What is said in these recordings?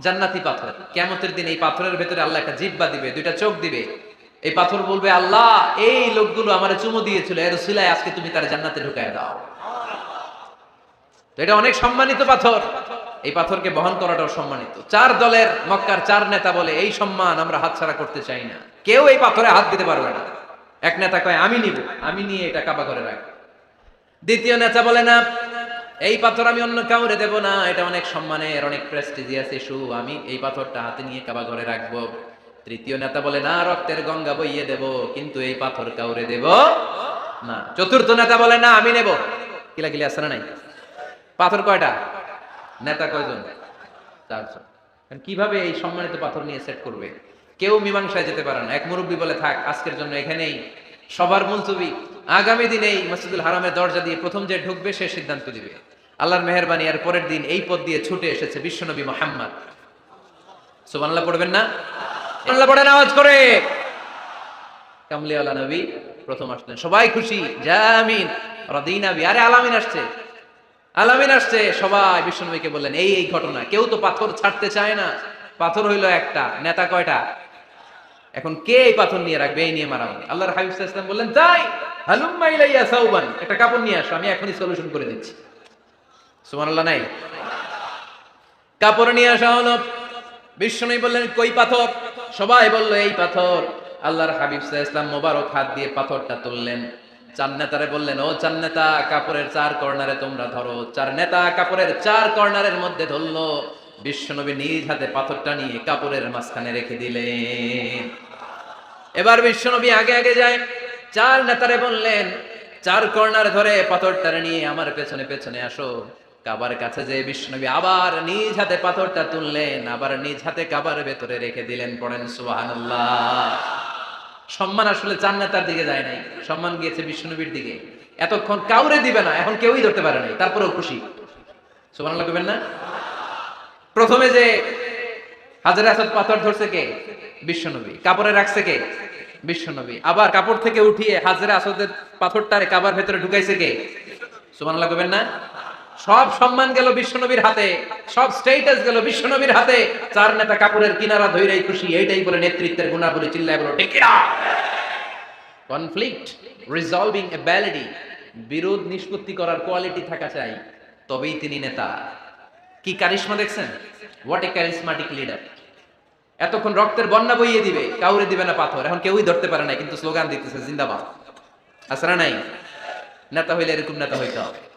জান্নাতি পাথর। কেমতের দিন এই পাথরের ভেতরে আল্লাহ একটা জিব্বা দিবে, দুইটা চোখ দিবে। এই পাথর বলবে, আল্লাহ, এই লোকগুলো আমার চুমু দিয়েছিল, এর সিলাই আজকে তুমি তার জান্নাতে ঢুকায় দাও। এটা অনেক সম্মানিত পাথর। এই পাথরকে বহন করাটাও সম্মানিত। চার দলের মক্কার চার নেতা বলে, এই সম্মান আমরা হাতছাড়া করতে চাই না। কেউ এই পাথরে হাত দিতে পারবে না। এক নেতা কয়, আমি নিব, আমি নিয়ে এটা কাবা করে রাখব। দ্বিতীয় নেতা বলে না এই পাথর আমি অন্য কাউরে দেব না, এটা অনেক সম্মানের, অনেক প্রেস্টিজিয়াস ইস্যু আমি এই পাথরটা হাতে নিয়ে কাবা ঘরে রাখব। তৃতীয় নেতা বলে, না, রক্তের গঙ্গা বইয়ে দেব, কিন্তু এই পাথর কাউরে দেব না। চতুর্থ নেতা বলে, না, আমি নেব। কিলা কিলা আছে না নাই? পাথর কয়টা? নেতা কয়জন? চারজন। কীভাবে এই সম্মানিত পাথর নিয়ে সেট করবে? কেউ মীমাংসায় যেতে পারে না। এক মুরব্বী বলে, থাক, আজকের জন্য এখানেই সবার মুলতবি আগামী দিনে এই মসজিদুল হারামের দরজা দিয়ে প্রথম যে ঢুকবে, সে সিদ্ধান্ত দিবে। আল্লাহর মেহরবানি আর পরের দিন এই পথ দিয়ে ছুটে এসেছে বিশ্বনবী মোহাম্মদ। সুবহানাল্লাহ পড়বেন না? সুবহানাল্লাহ পড়েন, আওয়াজ করে। কামলিওয়ালা নবী প্রথম আসলেন। সবাই খুশি? জামিন রদিনাবি আরে আলামিন আসছে। আলামিন আসছে। সবাই বিশ্বনবীকে বললেন, এই এই ঘটনা। কেউ তো পাথর ছাড়তে চায় না। পাথর হইল একটা। নেতা কয়টা? এখন কে এই পাথর নিয়ে রাখবে? এই নিয়ে মারামারি। আল্লাহর হাবিব ওয়াসাল্লাম বললেন তাই হালুম্মা ইলাইয়া সাউবান। একটা কাপড় নিয়ে আসো। আমি এখনই সলিউশন করে দিচ্ছি। সুবহানাল্লাহ, নাই? কাপড় নিয়ে আসা হলো। বিশ্বনবী বললেন, কই পাথর? সবাই বলল, এই পাথর। আল্লাহর হাবিব ওয়াসাল্লাম মোবারক হাত দিয়ে পাথরটা তুললেন। চার নেতারে বললেন, ও চার নেতা কাপড়ের চার কর্নারে তোমরা ধরো। চার নেতা কাপড়ের চার কর্নারের মধ্যে ধরলো। বিশ্বনবী নিজ হাতে পাথরটা নিয়ে কাপড়ের মাঝখানে রেখে দিলেন। এবার বিশ্বনবী আগে আগে যায়। চার নেতারে বললেন, চার কর্নার ধরে পাথরটা নিয়ে আমার পেছনে পেছনে আসো। কাবার কাছে যে বিষ্ণবী আবার নিজ হাতে পাথরটা তুললেন, আবার নিজ হাতে কাবার ভেতরে রেখে দিলেন, পড়েন সুবহানাল্লাহ। সম্মান আসলে চার নেতার দিকে যায় নাই, সম্মান গিয়েছে বিষ্ণুবীর দিকে। এতক্ষণ কাউরে দিবে না, এখন কেউই ধরতে পারে নাই, তারপরেও খুশি। সুবহানাল্লাহ কইবেন না? প্রথমে যে হাজার আসাদ পাথর ধরছে কে? বিশ্বনবী কাপড়ে রাখছে কে? বিশ্বনবী আবার কাপড় থেকে উঠিয়ে হাজারে আসাদের পাথরটারে কাবার ভেতরে ঢুকাইছে কে? সুবহানাল্লাহ কইবেন না? সব সম্মান গেল বিশ্বনবীর হাতে, সব স্টেটাস গেল বিশ্বনবীর হাতে। চার নেতা কাপুরের কিনারা ধইরাই খুশি, এইটাই বলে নেতৃত্বের গুণাবলী চিল্লায় বলো, ঠিক কনফ্লিক্ট রিজলভিং অ্যাবিলিটি বিরোধ নিষ্পত্তি করার কোয়ালিটি থাকা চাই, তবেই তিনি নেতা। কি কারিশমা দেখছেন? হোয়াট এ ক্যারিসমাটিক লিডার এতক্ষণ রক্তের বন্যা বইয়ে দিবে, কাউরে দিবে না পাথর, এখন কেউই ধরতে পারে না কিন্তু স্লোগান দিতেছে, জিন্দাবাদ। আসরা নাই? নেতা হইলে এরকম নেতা হইতে হবে।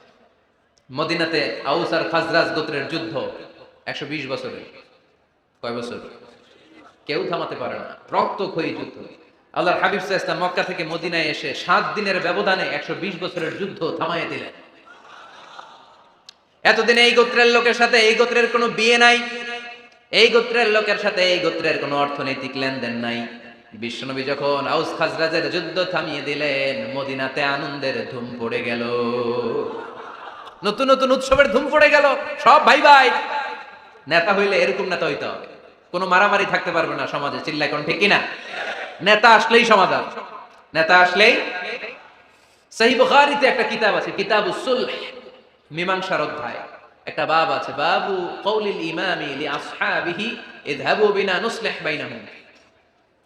মদিনাতে আউস আর খাজরাজ গোত্রের যুদ্ধ একশো বিশ বছরের কয় বছর? কেউ থামাতে পারে না। রক্তক্ষয়ী যুদ্ধ। আল্লাহর হাবিব সাহা ইসলাম মক্কা থেকে মদিনায় এসে সাত দিনের ব্যবধানে একশো বিশ বছরের যুদ্ধ থামাইয়ে দিলেন। এতদিন এই গোত্রের লোকের সাথে এই গোত্রের কোনো বিয়ে নাই। এই গোত্রের লোকের সাথে এই গোত্রের কোনো অর্থনৈতিক লেনদেন নাই। বিশ্বনবী যখন আউস খাজরাজের যুদ্ধ থামিয়ে দিলেন, মদিনাতে আনন্দের ধুম পড়ে গেল। নতুন নতুন উৎসবের ধুম পড়ে গেল, সব ভাই ভাই নেতা হইলে এরকম নেতা হইতে হবে। কোনো মারামারি থাকতে পারবে না সমাজে চিল্লাই কোন ঠিক কিনা নেতা আসলেই সমাধান নেতা আসলেই সহি বুখারীতে একটা কিতাব আছে কিতাবুস সুলহ, মীমাংসার অধ্যায়। একটা বাব আছে, বাবু কৌলিল ইমামি লি আসহাবিহি ইযহাবু বিনা নুসলিহ বাইনাহুম।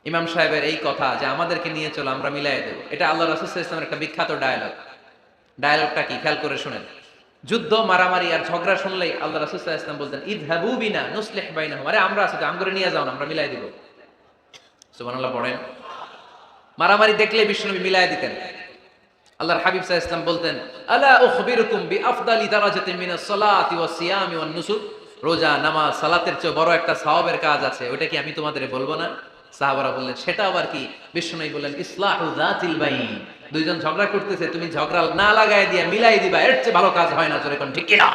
ইমাম সাহেবের এই কথা যে আমাদেরকে নিয়ে চলো, আমরা মিলাই দেব। এটা আল্লাহ রাসূল আলাইহি একটা বিখ্যাত ডায়ালগ। ডায়ালগটা কি? খেয়াল করে শুনেন। যুদ্ধ, মারামারি আর ঝগড়া শুনলেই আল্লাহ রাসূল সাল্লাল্লাহু আলাইহি ওয়াসাল্লাম বলতেন ইযহাবু বিনা নুসলিহ বাইনাহুম। আরে, আমরা আছি তো, আমগরে নিয়ে যাও আমরা মিলাই দিব। সুবহানাল্লাহ, পড়েন। মারামারি দেখলে বিষ্ণুনবী মিলাই দিতেন। আল্লাহর হাবিব আলাইহি ওয়াসাল্লাম বলতেন, আলা উখবিরুকুম বিআফদালি দারাজাতিন মিনাস সালাতি ওয়াস সিয়ামি ওয়ান নুসুক রোজা, নামাজ, সালাতের চেয়ে বড় একটা সওয়াবের কাজ আছে ওটা কি আমি তোমাদের বলব না? সাহাবারা বললেন, সেটা আবার কি? বিষ্ণুনবী বললেন, ইসলাহু যাতিল বাইন। দুইজন ঝগড়া করতেছে, তুমি ঝগড়া না লাগাই দিয়া মিলাই দিবা, এর চেয়ে ভালো কাজ হয় না কোন, ঠিক কিনা?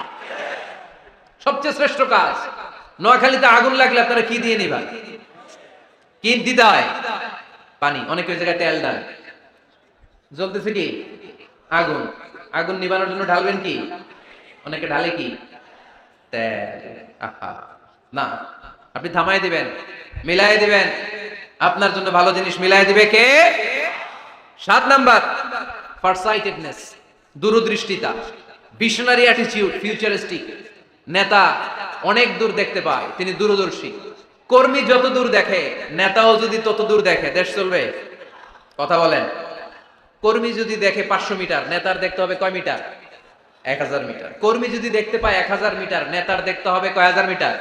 সবচেয়ে শ্রেষ্ঠ কাজ, নোয়াখালীতে আগুন লাগলে আপনারা কি দিয়ে নিবা? কি দিদায়? পানি, অনেক জায়গায় তেল ডাল জ্বলতেছে কি? আগুন। আগুন নিবানোর জন্য ঢালবেন কি? অনেকে ঢালে কি? না, আপনি থামাই দিবেন, মিলাই দিবেন। আপনার জন্য ভালো জিনিস মিলাই দিবে কে? সাত নাম্বার ফারসাইটেডনেস দূরদৃষ্টিতা ভিশনারি অ্যাটিটিউড ফিউচারিস্টিক নেতা অনেক দূর দেখতে পায়, তিনি দূরদর্শী। কর্মী যত দূর দেখে, নেতাও যদি তত দূর দেখে, দেশ চলবে? কথা বলেন। কর্মী যদি দেখে পাঁচশো মিটার, নেতার দেখতে হবে কয় মিটার? এক হাজার মিটার। কর্মী যদি দেখতে পায় এক হাজার মিটার, নেতার দেখতে হবে কয় হাজার মিটার?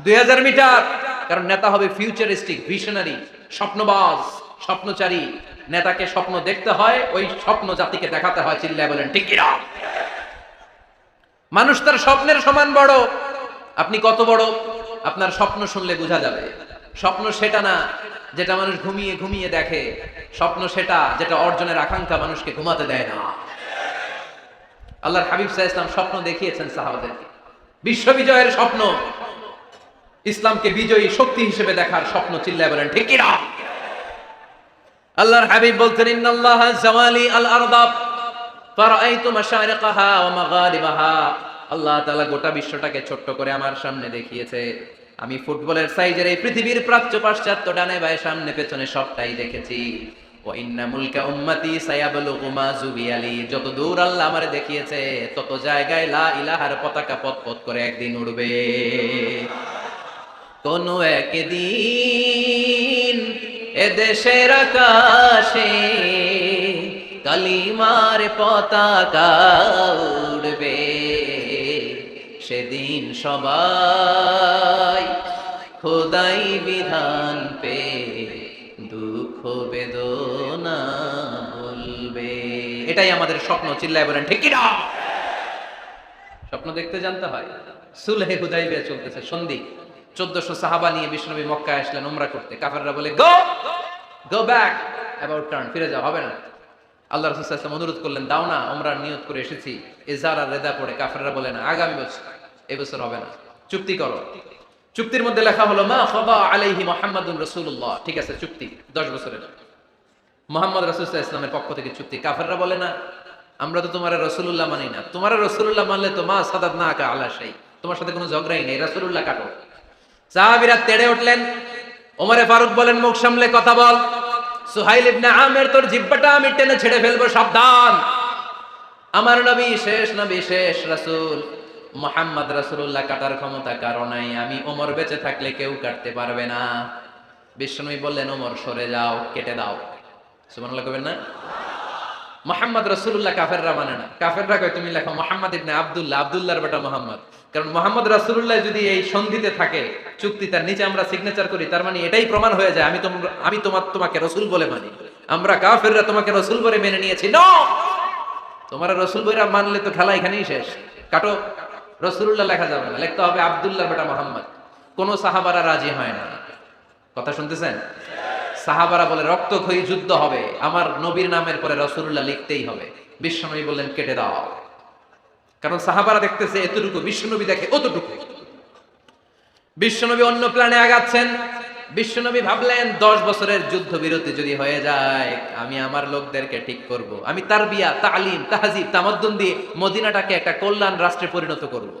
দুই হাজার মিটার! কারণ নেতা হবে ফিউচারিস্টিক ভিশনারি স্বপ্নবাজ, স্বপ্নচারী। নেতাকে স্বপ্ন দেখতে হয়, ওই স্বপ্ন জাতিকে দেখাতে হয়, চিল্লায় বলেন, ঠিক কিনা? মানুষ তার স্বপ্নের সমান বড়। আপনি কত বড়? আপনার স্বপ্ন শুনলে বোঝা যাবে। স্বপ্ন সেটা না যেটা মানুষ ঘুমিয়ে ঘুমিয়ে দেখে। স্বপ্ন সেটা যেটা অর্জনের আকাঙ্ক্ষা মানুষকে ঘুমাতে দেয় না। আল্লাহর হাবিব সাহা ইসলাম স্বপ্ন দেখিয়েছেন সাহাবাদেরকে বিশ্ব বিজয়ের স্বপ্ন। ইসলামকে বিজয়ী শক্তি হিসেবে দেখার স্বপ্ন, চিল্লায় বলেন, ঠিক কিনা? আল্লাহর হাবিব বলতেন, ইন্নাল্লাহ জাওয়ালি আল আরদাব ফারাআইতু মাশারিকাহা ওয়া মাগারিবাহা। আল্লাহ তাআলা গোটা বিশ্বটাকে ছোট্ট করে আমার সামনে দেখিয়েছে। আমি ফুটবলের সাইজের এই পৃথিবীর প্রাচ্য পাশ্চাত্য ডানে বায়ে সামনে পেছনে সবটাই দেখেছি। যত দূর আল্লাহ আমারে দেখিয়েছে, তত জায়গায় লা ইলাহার পতাকা পথ পথ করে একদিন উড়বে। কোন একদিন এদেশের আকাশে কালিমার পতাকা উড়বে। সেদিন সবাই খোদাই বিধান পে দুঃখ বেদনা বলবে। এটাই আমাদের স্বপ্ন, চিল্লায় বলেন, ঠিক কিনা? স্বপ্ন দেখতে জানতে হয়। সুলহে হুদাইবিয়া চলতেছে, সন্ধি। চোদ্দশো সাহাবা নিয়ে বিষ্ণবী মক্কায় আসলেন উমরা করতে। কাফেররা বলে go go back about turn ফিরে যাও, হবে না। আল্লাহ রসুল ইসলাম অনুরোধ করলেন, দাও না উমরার নিয়ত করে এসেছি। এজার আর রেদা পড়ে, কাফেররা বলে, না, আগামী বছর এই বছর হবে না। চুক্তি করো। চুক্তির মধ্যে লেখা হলো, মা খবা আলাইহি মোহাম্মদুন রসুল্লাহ ঠিক আছে, চুক্তি, দশ বছরের। মোহাম্মদ রাসুল্লাহ ইসলামের পক্ষ থেকে চুক্তি। কাফেররা বলে, না, আমরা তো তোমার রসুল্লাহ মানি না। তোমার রসুল্লাহ মানলে তো মা সাদাত না আকা আলা সেই তোমার সাথে কোনো ঝগড়াই নেই। রসুল্লাহ কাটো। সাহাবিরা তেড়ে উঠলেন। ওমরে ফারুক বলেন, মুখ সামলে কথা বল। সুহাইল ইবনে আমের তোর জিব্বাটা আমি টেনে ছেড়ে ফেলব, সাবধান। আমার নবী, শেষ নবী, শেষ রাসূল। মোহাম্মদ রাসূলুল্লাহ কাটার ক্ষমতা কারণাই আমি ওমর বেঁচে থাকলে কেউ কাটতে পারবে না। বিশ্বনবী বললেন, ওমর, সরে যাও, কেটে দাও। সুবহানাল্লাহ কবেন না? মোহাম্মদ রসুল্লাহ কাফেররা মানে না। কাফেররা কয়, তুমি লেখো মোহাম্মদ ইবনে আব্দুল্লাহ, আব্দুল্লাহর বেটা মোহাম্মদ। কারণ মোহাম্মদ রাসূলুল্লাহ যদি এই সন্ধিতে থাকে, চুক্তি তার নিচে আমরা সিগনেচার করি, তার মানে এটাই প্রমাণ হয়ে যায়, আমি আমি তোমার, তোমাকে রসুল বলে মানি। আমরা কাফেররা তোমাকে রসুল বলে মেনে নিয়েছি। নো তোমার রসুল বইরা মানলে তো খেলা এখানেই শেষ। কাটো রসুল্লাহ লেখা যাবে না। লিখতে হবে আবদুল্লাহ বেটা মোহাম্মদ। কোন সাহাবারা রাজি হয় না। কথা শুনতেছেন? সাহাবারা বলে রক্তক্ষয়ী যুদ্ধ হবে। আমার নবীর নামের পরে রসুল্লাহ লিখতেই হবে। বিশ্বনবী বললেন, কেটে দাও। কারণ সাহাবারা দেখতেছে, এতটুকু বিশ্বনবী দেখে অতটুকু। বিশ্বনবী অন্য প্ল্যানে আগাচ্ছেন। বিশ্বনবী ভাবলেন, দশ বছরের যুদ্ধ বিরতি যদি হয়ে যায়, আমি আমার লোকদেরকে ঠিক করব। আমি তার বিয়া তালিম, তাহাজিব, তামাদ্দুন দিয়ে মদিনাটাকে একটা কল্যাণ রাষ্ট্রে পরিণত করব।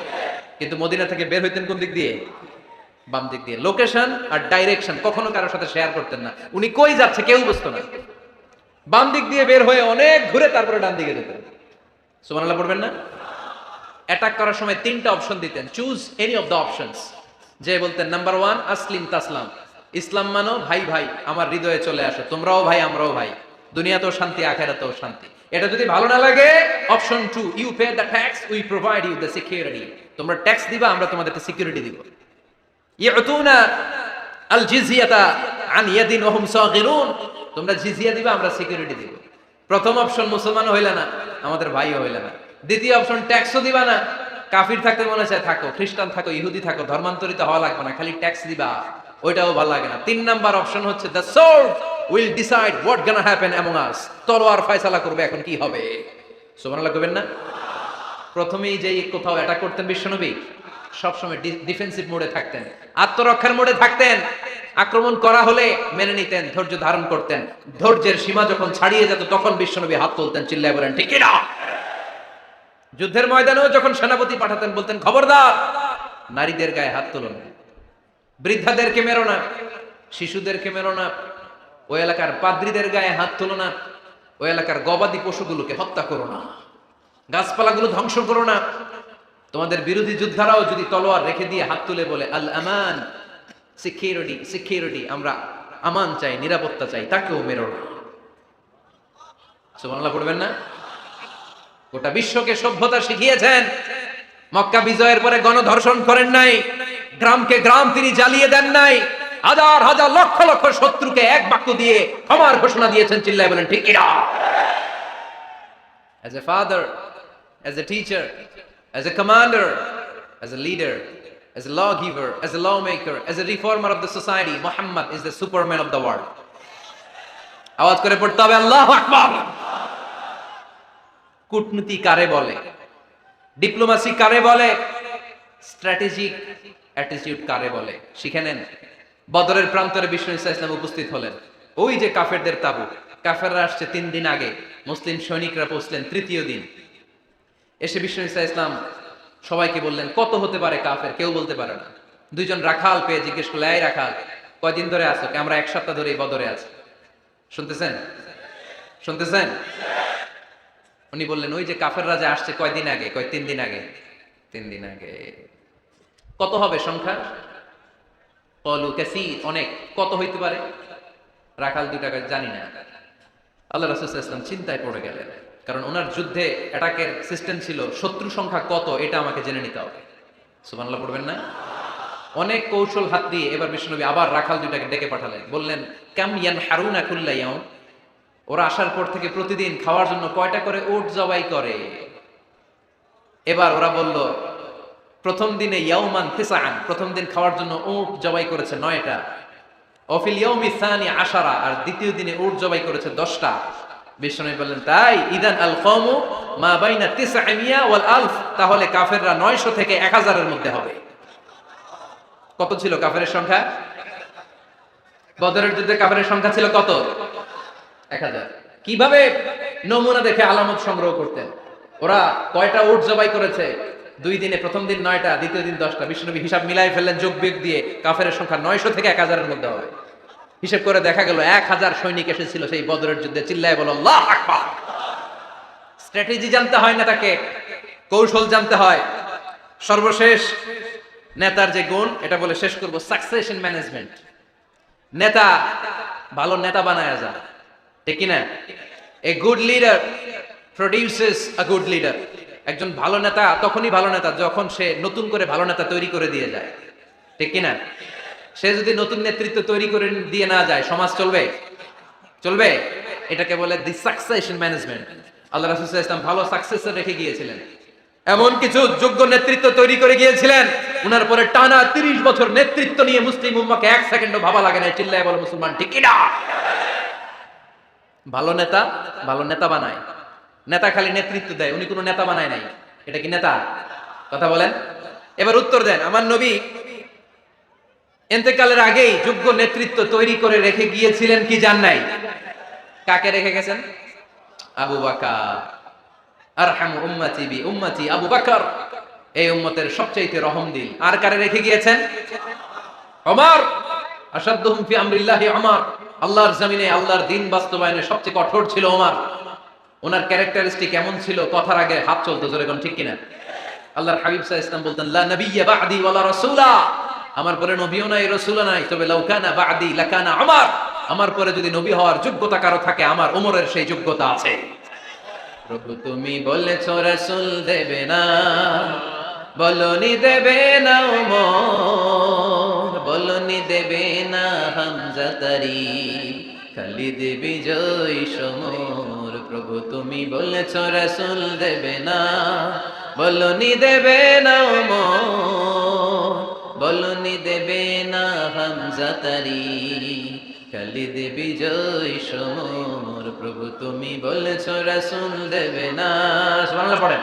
কিন্তু মদিনা থেকে বের হইতেন কোন দিক দিয়ে? বাম দিক দিয়ে। লোকেশন আর ডাইরেকশন কখনো কারোর সাথে শেয়ার করতেন না। উনি কই যাচ্ছে কেউ বুঝতো না। বাম দিক দিয়ে বের হয়ে অনেক ঘুরে তারপরে ডান দিকে যেতেন। সুবহানাল্লাহ পড়বেন না? অ্যাটাক করার সময় তিনটা অপশন দিতেন। Choose any of the options যে বলতেন নাম্বার ওয়ান আসলিম তাসলাম ইসলাম মানো, ভাই ভাই, আমার হৃদয়ে চলে আসো। তোমরাও ভাই, আমরাও ভাই। দুনিয়াতেও শান্তি, আখেরাতেও শান্তি। এটা যদি ভালো না লাগে option to you pay the tax we provide you the security তোমরা ট্যাক্স দিবা, আমরা তোমাদেরকে সিকিউরিটি দিব। ইউতুনা আল জিজিয়াতা আন ইয়াদিন ওহুম সাগিরুন। তোমরা জিজিয়া দিবা, আমরা সিকিউরিটি দিব। প্রথম অপশন মুসলমান হইলে না, আমাদের ভাইও হইলে না। দ্বিতীয় অপশন ট্যাক্সও দিবা না। কাফির থাকতে মনে চায়, থাকো। খ্রিস্টান থাকো, ইহুদি থাকো, ধর্মান্তরিত হওয়া লাগবে না, খালি ট্যাক্স দিবা। ওইটাও ভালো লাগে না। তিন নাম্বার অপশন হচ্ছে the sword will decide what gonna happen among us তলোয়ার ফয়সালা করবে, এখন কি হবে? সুবহানাল্লাহ করবেন না? প্রথমেই যে কোথাও অ্যাটাক করতেন বিশ্বনবী, সবসময় ডিফেন্সিভ মোডে থাকতেন, আত্মরক্ষার মোডে থাকতেন। আক্রমণ করা হলে মেনে নিতেন, ধৈর্য ধারণ করতেন। ধৈর্যের সীমা যখন ছাড়িয়ে যেত, তখন বিশ্বনবী হাত তুলতেন, চিল্লায় বলেন, ঠিক না যুদ্ধের ময়দানেও যখন সেনাপতি পাঠাতেন, বলতেন, খবরদার! নারীদের গায়ে হাত তুলুন। বৃদ্ধাদেরকে মেরো না, শিশুদেরকে মেরো না, ওই এলাকার পাদ্রীদের গায়ে হাত তুলো না, ওই এলাকার গবাদি পশুগুলোকে হত্যা করো না। গাছপালাগুলো ধ্বংস করো না। তোমাদের বিরোধী যোদ্ধারাও যদি তলোয়ার রেখে দিয়ে হাত তুলে বলে, আল আমান, সিকিউরিটি সিকিউরিটি, আমরা আমান চাই, নিরাপত্তা চাই, তাকেও মেরো না। সুবহানাল্লাহ পড়বেন না? গোটা বিশ্বকে সভ্যতা শিখিয়েছেন। মক্কা বিজয়ের পরে গণধর্ষণ করেন নাই। গ্রামকে গ্রাম তিনি জ্বালিয়ে দেন নাই। হাজার হাজার, লক্ষ লক্ষ শত্রুকে এক বাক্য দিয়ে ক্ষমার ঘোষণা দিয়েছেন, চিল্লায় বলেন, ঠিক কিনা as a father as a teacher, as a commander, as a leader, as a lawgiver, as a lawmaker, as a reformer of the society, muhammad is the superman of the world. আওয়াজ করে পড়তে হবে, আল্লাহ আকবার। কূটনীতি কারে বলে? Diplomacy কারে বলে? Strategic attitude কারে বলে? শিখে বদরের প্রান্তরে বিষ্ণু ইসা ইসলাম উপস্থিত হলেন। ওই যে কাফেরদের তাবু, কাফেররা আসছে তিন দিন আগে। মুসলিম সৈনিকরা পৌঁছলেন তৃতীয় দিন। এসে বিষ্ণু ইসা ইসলাম সবাইকে বললেন, কত হতে পারে কাফের? কেউ বলতে পারে না। দুইজন রাখাল পেয়ে জিজ্ঞেস করলে এই রাখাল, কয়দিন ধরে আছো? আমরা এক সপ্তাহ ধরে এই বদরে আছি। শুনতেছেন? শুনতেছেন? উনি বললেন, ওই যে কাফের রাজা আসছে কয়দিন আগে? কয়, তিন দিন আগে। তিন দিন আগে। কত হবে সংখ্যা? কলু কাসি অনেক। কত হইতে পারে? রাখাল দুই টাকা জানি না। আল্লাহ রাসুল ইসলাম চিন্তায় পড়ে গেলেন। কারণ ওনার যুদ্ধে অ্যাটাকের সিস্টেম ছিল, শত্রু সংখ্যা কত, এটা আমাকে জেনে নিতে হবে। সুবহানাল্লাহ পড়বেন না? অনেক কৌশল হাত দিয়ে এবার বিষ্ণুনবী আবার রাখাল দুইটাকে ডেকে পাঠালেন। বললেন, কাম ইয়ান হারুনা কুল্লা ইয়াউম? ওরা আসার পর থেকে প্রতিদিন খাওয়ার জন্য কয়টা করে ওট জবাই করে? এবার ওরা বলল, প্রথম দিনে ইয়াউমান তিসাআন, প্রথম দিন খাওয়ার জন্য উট জবাই করেছে নয়টা। অফিল ইয়াউমি সানি আশারা, আর দ্বিতীয় দিনে উট জবাই করেছে দশটা। বললেন, তাই ইদান আল মা বাইনা ওয়াল আলফ, তাহলে কাফেররা 900 থেকে 1000 মধ্যে হবে। কত ছিল কাফেরের সংখ্যা? বদরের যুদ্ধে সংখ্যা ছিল কত? এক হাজার। কীভাবে নমুনা দেখে আলামত সংগ্রহ করতেন? ওরা কয়টা উট জবাই করেছে? দুই দিনে প্রথম দিন নয়টা, দ্বিতীয় দিন দশটা। বিষ্ণুনবী হিসাব মিলাই ফেললেন যোগ বিয়োগ দিয়ে কাফের সংখ্যা নয়শো থেকে এক হাজারের মধ্যে হবে। হিসেব করে দেখা গেল, এক হাজার সৈনিক এসেছিল সেই বদরের যুদ্ধে। চিল্লায় বলো স্ট্র্যাটেজি জানতে হয় না তাকে, কৌশল জানতে হয়। সর্বশেষ নেতার যে গুণ, এটা বলে শেষ করব সাকসেশন ম্যানেজমেন্ট নেতা, ভালো নেতা বানায় যা ঠিক কিনা? A good leader produces a good leader একজন ভালো নেতা তখনই ভালো নেতা যখন সে নতুন করে ভালো নেতা তৈরি করে দিয়ে যায়। ঠিক কিনা? সে যদি নতুন নেতৃত্ব তৈরি করে দিয়ে না যায়, সমাজ চলবে? চলবে? এটাকে বলে দি সাকসেশন ম্যানেজমেন্ট আল্লাহ রাসূল ওয়াসাল্লাম ভালো সাকসেসর রেখে গিয়েছিলেন। এমন কিছু যোগ্য নেতৃত্ব তৈরি করে গিয়েছিলেন, উনার পরে টানা 30 বছর নেতৃত্ব নিয়ে মুসলিম উম্মাকে এক সেকেন্ডও ভাবা লাগে না, চিল্লায় বলে, মুসলমান ঠিক কিনা ভালো নেতা ভালো নেতা বানায়। নেতা খালি নেতৃত্ব দেয়, উনি কোনো নেতা বানায় নাই। এটা কি নেতা? কথা বলেন। এবার উত্তর দেন। আমার নবী এতেকালের আগেই যোগ্য নেতৃত্ব তৈরি করে রেখে গিয়েছিলেন কি জান নাই? কাকে রেখে গেছেন? Abu Bakar. আরহাম বি আবু বাকর। এই উম্মতের সবচাইতে রহম দিল। আর কারে রেখে গিয়েছেন? ওমর। আসাদুহুম ফি আমরিল্লাহি আল্লাহর জমিনে, আল্লাহর দিন বাস্তবায়নে সবচেয়ে কঠোর ছিল ওমর। ওনার ক্যারেক্টারিস্টিক এমন ছিল? কথার আগে হাত চলতো, জোরে কোন ঠিক কিনা? আল্লাহর হাবিব সাল্লাল্লাহু ইসলাম বলতেন, লা নাবিয়্যা ওয়ালা রাসূলা। আমার পরে নবীও নাই, রাসূলও নাই। তবে লাউকানা বা'দি লাকানা ওমর আমার পরে যদি নবী হওয়ার যোগ্যতা কারও থাকে, আমার ওমরের সেই যোগ্যতা আছে। প্রভু, তুমি বলেছ রাসূল দেবে না, বলনি দেবে না ওমর বলনি দেবে না হামজা তারি খালিদ বিজয় সমর। প্রভু, তুমি বলেছ রাসূল দেবে না, বলনি দেবে না ওমর বলনি দেবে না হামজা তারি। খালিদ বিজয় সমর, প্রভু তুমি বলেছ রাসূল দেবে না। সুবহানাল্লাহ, পড়েন।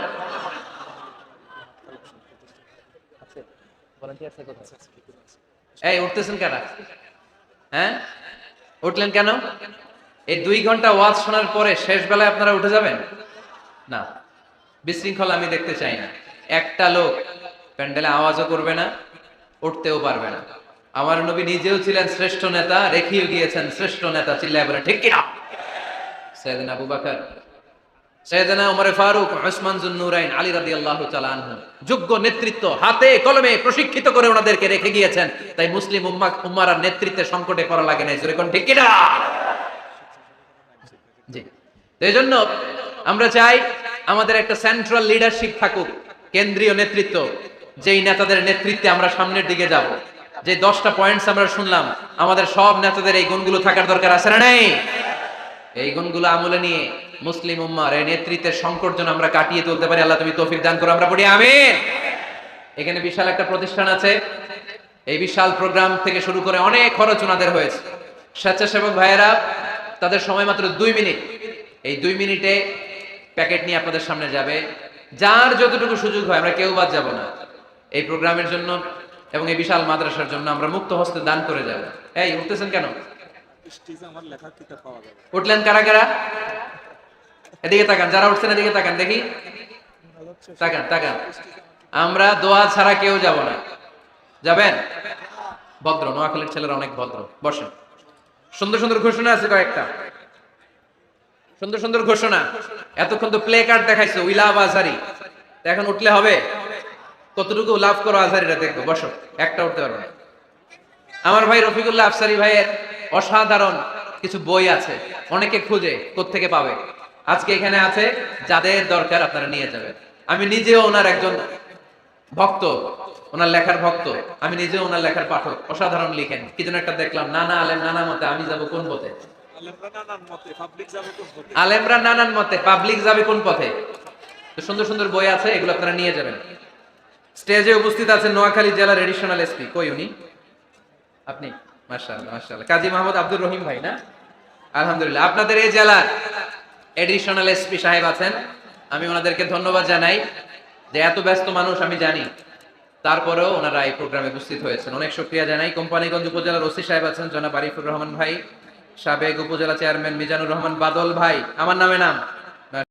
এই, উঠতেছেন কেন? হ্যাঁ? উঠলেন কেন? এই দুই ঘণ্টা ওয়াজ শোনার পরে শেষ বেলায় আপনারা উঠে যাবেন? না। বিশৃঙ্খলা আমি দেখতে চাই না। একটা লোক প্যান্ডেলে আওয়াজও করবে না। উঠতেও পারবে না। আমার নবী নিজেও ছিলেন শ্রেষ্ঠ নেতা, রেখেও গিয়েছেন শ্রেষ্ঠ নেতা, চিল্লায় বলে, ঠিক কিনা? সৈয়দিন আবু বাকর উমরে ফারুক জুন্নুরাইন, আলী রাদিয়াল্লাহু তাআলা আনহু যোগ্য নেতৃত্ব হাতে কলমে প্রশিক্ষিত করে ওনাদেরকে রেখে গিয়েছেন। তাই মুসলিম উম্মা, উম্মার নেতৃত্বের সংকটে পড়া লাগে নাই। জোরে কোন ঠিক কিনা? জি। এই জন্য আমরা চাই আমাদের একটা সেন্ট্রাল লিডারশিপ থাকুক, কেন্দ্রীয় নেতৃত্ব। যেই নেতাদের নেতৃত্বে আমরা সামনের দিকে যাব, যে দশটা পয়েন্টস আমরা শুনলাম, আমাদের সব নেতাদের এই গুণগুলো থাকার দরকার আছে না নেই? এই গুণগুলো আমলে নিয়ে মুসলিম উম্মার এই নেতৃত্বের সংকট যেন আমরা কাটিয়ে তুলতে পারি, আল্লাহ তুমি তৌফিক দান করো, আমরা পড়ি, আমিন। এখানে বিশাল একটা প্রতিষ্ঠান আছে, এই বিশাল প্রোগ্রাম থেকে শুরু করে অনেক খরচ ওনাদের হয়েছে। স্বেচ্ছাসেবক ভাইয়েরা, তাদের সময় মাত্র দুই মিনিট। এই দুই মিনিটে প্যাকেট নিয়ে আপনাদের সামনে যাবে। যার যতটুকু সুযোগ হয়, আমরা কেউ বাদ যাব না। এই প্রোগ্রামের জন্য এবং এই বিশাল মাদ্রাসার জন্য আমরা মুক্ত হস্তে দান করে যাব। এই, উঠতেছেন কেন? উঠলেন কারা কারা? এদিকে তাকান, যারা উঠছেন এদিকে তাকান, দেখি। তাকান তাকান। আমরা দোয়া ছাড়া কেউ যাব না। যাবেন? ভদ্র, নোয়াখালীর ছেলেরা অনেক ভদ্র। বসেন। সুন্দর সুন্দর ঘোষণা আছে কয়েকটা। সুন্দর সুন্দর ঘোষণা। এতক্ষণ তো প্লে কার্ড দেখাইছো উই লাভ আজহারি তা এখন উঠলে হবে? কতটুকু লাভ করো আজহারিরা দেখব বসো, একটা উঠতে পারবে না। আমার ভাই রফিকুল্লাহ আফসারি ভাইয়ের অসাধারণ কিছু বই আছে, অনেকে খুঁজে থেকে পাবে। আজকে এখানে আছে, যাদের দরকার আপনারা নিয়ে যাবেন। আমি নিজেও ওনার একজন ভক্ত, ওনার লেখার ভক্ত। আমি নিজেও ওনার লেখার পাঠক, অসাধারণ লিখেন। কি যেন একটা দেখলাম, নানা আলেম, নানা মতে, আমি যাব কোন পথে? আলেমরা নানান মতে, পাবলিক যাবে কোন পথে? সুন্দর সুন্দর বই আছে, এগুলো আপনারা নিয়ে যাবেন। স্টেজে উপস্থিত আছেন নোয়াখালী জেলার এডিশনাল এসপি কই উনি? আপনি? মাশাআল্লাহ মাশাআল্লাহ। কাজী মাহমুদ আব্দুর রহিম ভাই, না? আলহামদুলিল্লাহ। আপনাদের এই জেলার এডিশনাল এসপি সাহেব আছেন। আমি ওনাদেরকে ধন্যবাদ জানাই যে এত ব্যস্ত মানুষ, আমি জানি। তারপরেও ওনারা এই প্রোগ্রামে উপস্থিত হয়েছেন। অনেক শুক্রিয়া জানাই। কোম্পানিগঞ্জ উপজেলার ওসি সাহেব আছেন, জনাব আরিফুর রহমান ভাই, সাবেক উপজেলা চেয়ারম্যান মিজানুর রহমান বাদল ভাই। আমার নামে নাম?